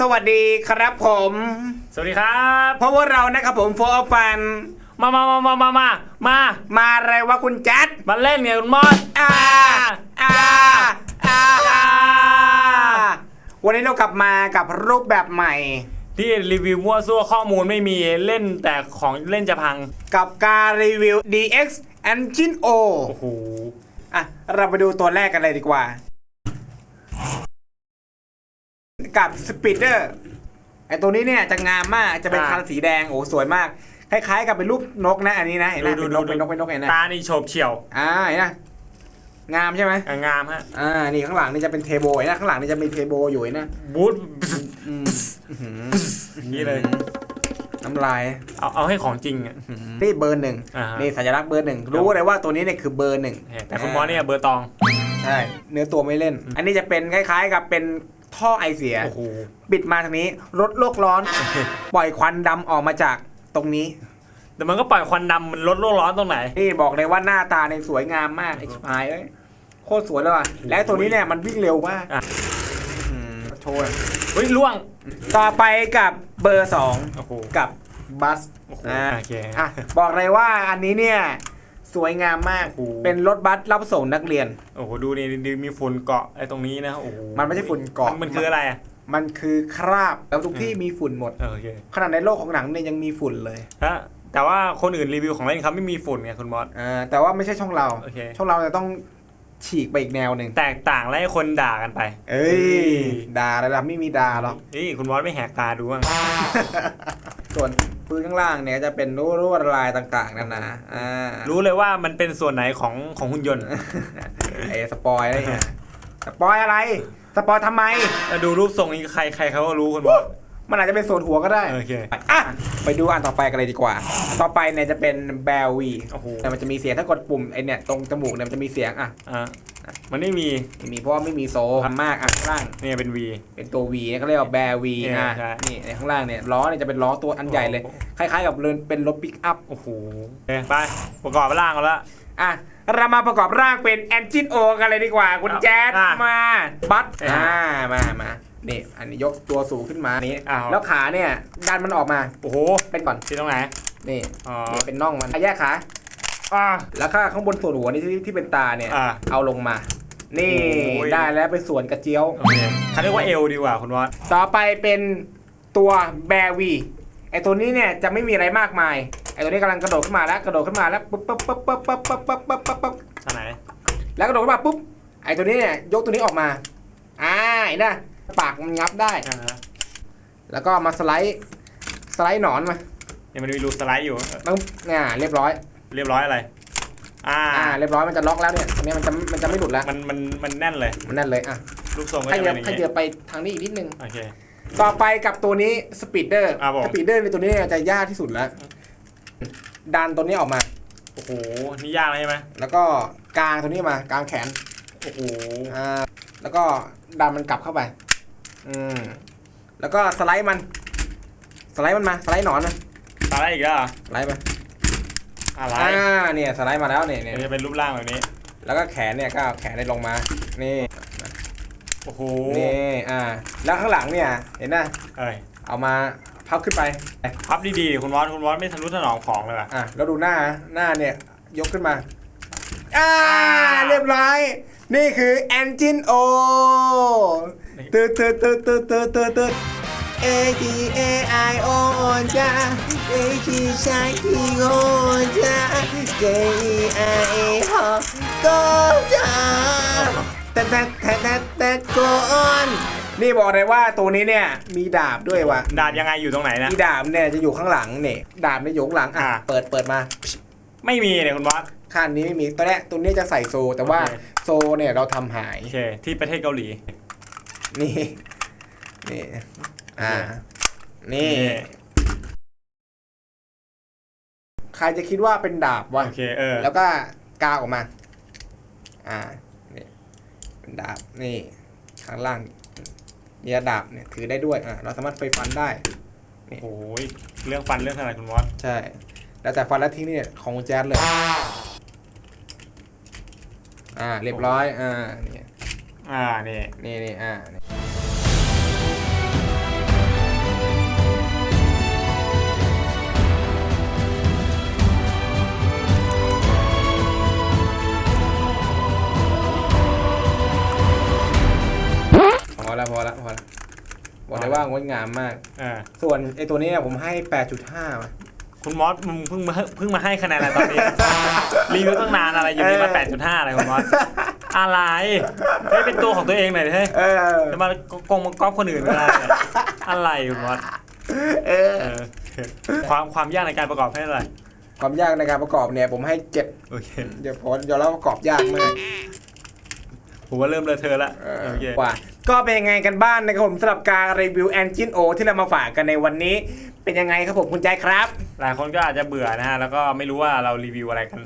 สวัสดีครับผม สวัสดีครับเพราะว่าเรานะครับผมโฟร์ฟัน มามามามามามามามาอะไรวะคุณแจ๊ดมาเล่นเนี่ยคุณมอสอ่าอ่าอ่าวันนี้เรากลับมากับรูปแบบใหม่ ที่รีวิวมั่วซั่วข้อมูลไม่มีเล่นแต่ของเล่นจะพังกับการรีวิว DX Engine O โอ้โหอะเราไปดูตัวแรกกันเลยดีกว่า กับ Speeder ไอตัวนี้เนี่ยจะงามมากจะเป็นอ่า คันสีแดงโอ้สวยมาก คล้ายๆกับเป็นรูปนกนะอันนี้นะเห็นไหมเป็นนกเป็นนกเป็นนกเห็นไหมตานี่โฉบเฉี่ยวอ่าเห็นไหมงามใช่ไหมอะงามฮะอ่านี่ข้างหลังนี่จะเป็นเทโบนะข้างหลังนี่จะมีเทโบอยู่นะบูทอืมอย่างนี้เลยน้ำลาย เอาเอาให้ของจริงอะ นี่เบอร์หนึ่งอ่าฮะ นี่สัญลักษณ์เบอร์หนึ่งรู้เลยว่าตัวนี้เนี่ยคือเบอร์หนึ่งแต่คุณมอสเนี่ยเบอร์ตอง ใช่ เนื้อตัวไม่เล่น อันนี้จะเป็นคล้ายๆกับเป็น ท่อไอเสีย โอ้โหปิดมาทางนี้ลดโลกร้อน ปล่อยควันดำออกมาจากตรงนี้ แต่มันก็ปล่อยควันดำมันลดโลกร้อนตรงไหน นี่บอกเลยว่าหน้าตาในยสวยงามมากไอ้ชิบหายเอ้ยโคตรสวยเลยว่ะและตัวนี้เนี่ยมันวิ่งเร็วมากอะ อืมโชว์หน่อยเฮ้ยล่วง ต่อไปกับเบอร์สองโอ้โหกับบัสโอ้โหอ่าโอเค อะบอกเลยว่าอันนี้เนี่ย สวยงามมาก โอ้โห เป็นรถบัสรับส่งนักเรียน โอ้โหดูนี่ดูมีฝุ่นเกาะไอ้ตรงนี้นะโอ้โหมันไม่ใช่ฝุ่นเกาะ มันมันคืออะไรอะมันคือคราบแล้วทุกที่มีฝุ่นหมด เออโอเคขนาดในโลกของหนังเนี่ยยังมีฝุ่นเลยฮะแต่ว่าคนอื่นรีวิวของเล่นเขาไม่มีฝุ่นไงคุณมอส อ่าแต่ว่าไม่ใช่ช่องเรา โอเค ช่องเราจะต้องฉีกไปอีกแนวหนึ่งแตกต่างและให้คนด่ากันไปเอ้ยด่าระดับไม่มีด่าหรอกนี่คุณมอสไม่แหกตาดูบ้างส่วน พื้นข้างล่างเนี่ยจะเป็นรูลวดลายต่างๆนั่นนะอ่ารู้เลยว่ามันเป็นส่วนไหนของของหุ่นยนต์ ไอ้สปอยอะไรเนี่ยสปอยอะไร สปอยทำไมแล้วดูรูปทรงนี้ใครใครเขาก็รู้คุณมอสมันอาจจะเป็นส่วนหัวก็ได้โอเคอะไปดูอันต่อไปกันเลยดีกว่า ต่อไปเนี่ยจะเป็นแบลวีโอ้โหแต่มันจะมีเสียงถ้ากดปุ่มไอเนี่ยตรงจมูกเนี่ยมันจะมีเสียงอะอะ มันไม่มีไม่มีเพราะว่าไม่มีโซ่ทำมากอะข้างล่างเนี่ยเป็น V เป็นตัว V เนี่ยเขาเรียกว่าแบร์วีเนี่ยอะใช่ นี่ในข้างล่างเนี่ยล้อเนี่ยจะเป็นล้อตัวอันใหญ่เลย คล้ายๆกับเรือนเป็นรถปิกอัพ โอ้โหโอเคไปประกอบร่างกันละ อะเรามาประกอบร่างเป็น Engine O กันเลยดีกว่า คุณครับแจ๊ดอะมาบัสอะ อ่ามามานี่อันนี้ยกตัวสูงขึ้นมานี่อ้าวแล้วขาเนี่ยดันมันออกมาโอ้โหเป็นก่อนที่ตรงไหนนี่อ๋อนี่เป็นน่องมันอะแยกขา อ่า แล้วข้างข้างบนส่วนหัวนี่ที่ที่เป็นตาเนี่ย อะเอาลงมา นี่โอ้ย ได้แล้วเป็นส่วนกระเจียว โอเคเขาเรียกว่าเอลดีกว่าคุณมอสต่อไปเป็นตัวแบร์วีไอตัวนี้เนี่ยจะไม่มีอะไรมากมายไอตัวนี้กำลังกระโดดขึ้นมาแล้วกระโดดขึ้นมาแล้วปุ๊บปุ๊บปุ๊บปุ๊บปุ๊บปุ๊บปุ๊บปุ๊บปุ๊บปุ๊บอันไหนแล้วกระโดดขึ้นมาปุ๊บไอตัวนี้เนี่ยยกตัวนี้ออกมาอ่าเห็นนะปากมันงับได้ อ่าฮะแล้วก็มาสไลด์สไลด์หนอนมาเนี่ยมันมีรูสไลด์อยู่ปุ๊บอ่าเรียบร้อย เรียบร้อยอะไร อ่า อ่าเรียบร้อยมันจะล็อกแล้วเนี่ยอันนี้มันจะมันจะไม่หลุดแล้วมันมันมันแน่นเลย มันแน่นเลยอะรูปทรงก็ขจะยัเป็บนอย่างขงี้ยับไปทางนี้อีกนิดนึง โอเค ต่อไปกับตัวนี้สปีดเดอร์ครับผม สปีดเดอร์ในตัวนี้เนี่ยจะยากที่สุดแล้ว ดันตัวนี้ออกมา โอ้โห นี่ยากเลยใช่ไหมแล้วก็กางตัวนี้มากางแขน โอ้โห อ่า แล้วก็ดันมันกลับเข้าไป อืม แล้วก็สไลด์มัน สไลด์มันมา สไลด์หนอนมันตาได้อีกแล้วเหรอสไลด์มา อะไรอ่าเนี่ยสไลด์มาแล้วเนี่ยเนี่ยมันจะเป็นรูปร่างแบบนี้ แล้วก็แขนเนี่ยก็เอาแขนได้ลงมา นี่โอ้โหนี่อ่า แล้วข้างหลังเนี่ยเห็นนะเอ้ยเอามาพับขึ้นไปพับดีๆคุณวอสคุณวอสไม่ทะนุถนอมของเลยว่ะอะแล้วดูหน้าหน้าเนี่ยยกขึ้นมาอ่าอ่าเรียบร้อย นี่คือ Engine O ตืดตืดตืดตืดตืดตืดตืด A G A I O จ้า A G ชายทีโอจ้า J E I A ฮอก็จ้าแต่แต่แต่แต่แต่ก่อนนี่บอกเลยว่าตัวนี้เนี่ยมีดาบด้วยว่ะดาบยังไงอยู่ตรงไหนนะอีดาบเนี่ยจะอยู่ข้างหลังเนี่ยดาบเนี่ยอยู่ข้างหลังอะอ่าเปิดเปิดมา ไม่มีเนี่ยคุณวอสข้างนี้ไม่มีตัวเนี้ยตัวนี้จะใส่โซ แต่ว่าโอเคโซเนี่ยเราทำหายโอเคที่ประเทศเกาหลีนี่นี่ อ่า นี่ ใครจะคิดว่าเป็นดาบวะโอเคเออ แล้วก็กาวออกมา อ่า นี่เป็นดาบ นี่ข้างล่างเนี่ยดาบเนี่ยถือได้ด้วย อ่า เราสามารถไฟฟันได้ โอ้โห เรื่องฟันเรื่องอะไรคุณวอสใช่ แล้วแต่ฟันแล้วทิ้งเนี่ยของแจ๊ดเลย อ่า เรียบร้อย อ่า นี่อ่า นี่ นี่นี่อ่า ละพอละพอละบอกเลยว่างดงามมากเออส่วนไอตัวนี้เนี่ยผมให้ 8.5มาคุณมอสมึงเพิ่งมาเพิ่งมาให้คะแนนอะไรตอนนี้ รีวิวตั้งนานอะไรอยู่นี่มา 8.5 อะไรคุณมอสอะไรเฮ้ยเป็นตัวของตัวเองหน่อยดิเฮ้ยเออจะมากงมากอบคนอื่นไม่ได้เนี่ยอะไรคุณมอสเออเออความความยากในการประกอบให้อะไรความยากในการประกอบเนี่ยผมให้เจ็ดโอเคเดี๋ยวพอยอมรับว่าประกอบยากมากผมว่าเริ่มเลอะเทอะละโอเคว่า ก็เป็นยังไงกันบ้างนะครับผมสำหรับการรีวิว Engine O ที่เรามาฝากกันในวันนี้ เป็นยังไงครับผมคุณแจ๊คครับ หลายคนก็อาจจะเบื่อนะฮะ แล้วก็ไม่รู้ว่าเรารีวิวอะไรกัน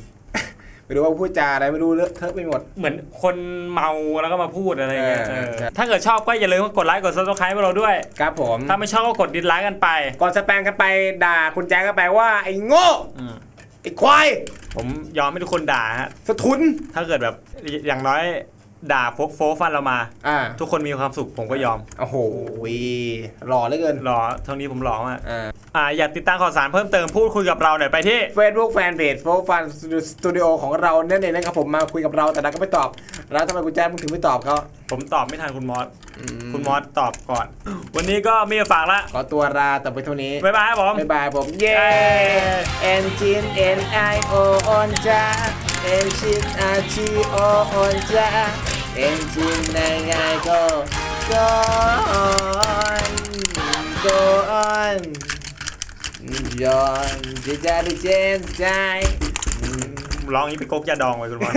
ไม่รู้ว่าพูดจาอะไรไม่รู้เลอะเทอะไปหมด เหมือนคนเมาแล้วก็มาพูดอะไรอย่างเงี้ยเออ เออใช่ถ้าเกิดชอบก็อย่าลืมกดไลค์กดซับสไครต์พวกเราด้วย ครับผมถ้าไม่ชอบก็กดดิสไลค์กันไปก่อนสแปมกันไปด่าคุณแจ๊คกันไปว่าไอ้โง่อืมไอ้ควายผมยอมให้ทุกคนด่าฮะสะทุน ถ้าเกิดแบบอย่างน้อย ด่าโฟกโฟกฟันเรามา อ่าทุกคนมีความสุขผมก็ยอมโอ้โหหล่อเหลือเกินหรอเท่านี้ผมหลอกอะอ่า อ่าอยากติดตามข่าวสารเพิ่มเติมพูดคุยกับเราหน่อยไปที่เฟซบุ๊กแฟนเพจโฟฟันสตูดิโอของเราเนี่ยเองนะครับผมมาคุยกับเราแต่เราก็ไม่ตอบแล้วทำไมคุณแจ๊คมึงถึงไม่ตอบเขาผมตอบไม่ทันคุณมอสคุณมอสตอบก่อน วันนี้ก็มีฝากละขอตัวลาแต่ไปเท่านี้บ๊ายบายครับผมบ๊ายบายผมเย้ Engine N I O ออนจ้า Engine R T O ออนจ้า Engine ในไง go go on go on ย้อนจะจะได้เจนใจ ร้องอย่างนี้ไปกกยาดองไว้คุณมอส